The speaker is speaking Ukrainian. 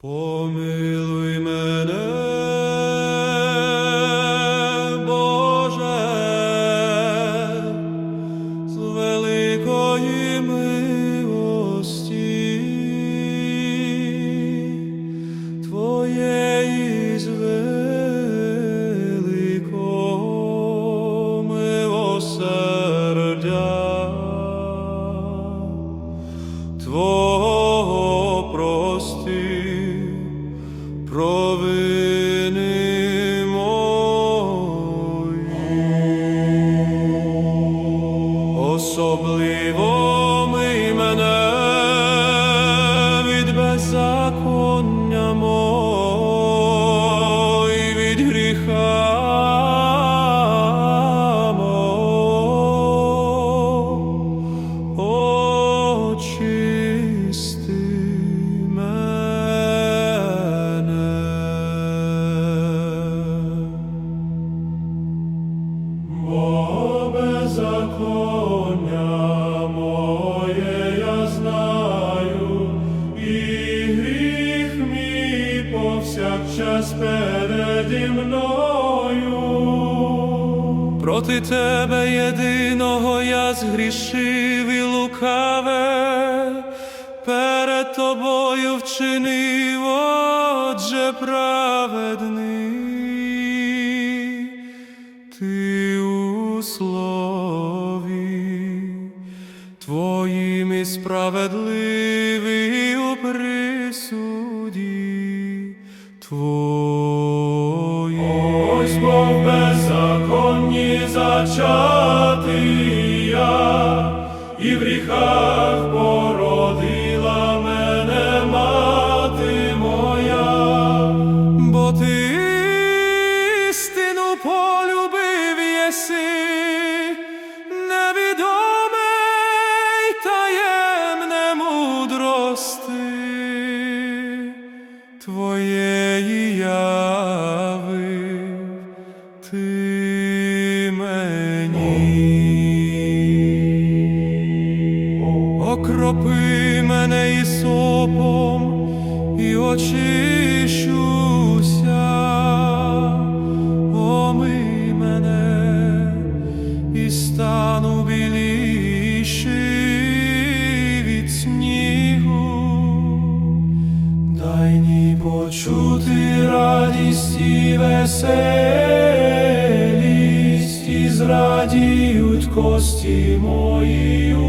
Помилуй мене, Особливо ми мене повсякчас переді мною. Проти тебе єдиного я згрішив і лукаве, перед тобою вчинив, отже праведний. Ти у слові твоїм і справедливий у присуді твоїм. Ось бо беззаконні зачатий я, і в гріхах породила мене мати моя, бо ти істину полюбив єси, таємне мудрости твоєї Окропи мене ісопом і очищуся, омий мене і стану біліший від снігу. Дай мені почути радість і веселість, і зрадіють кості мої.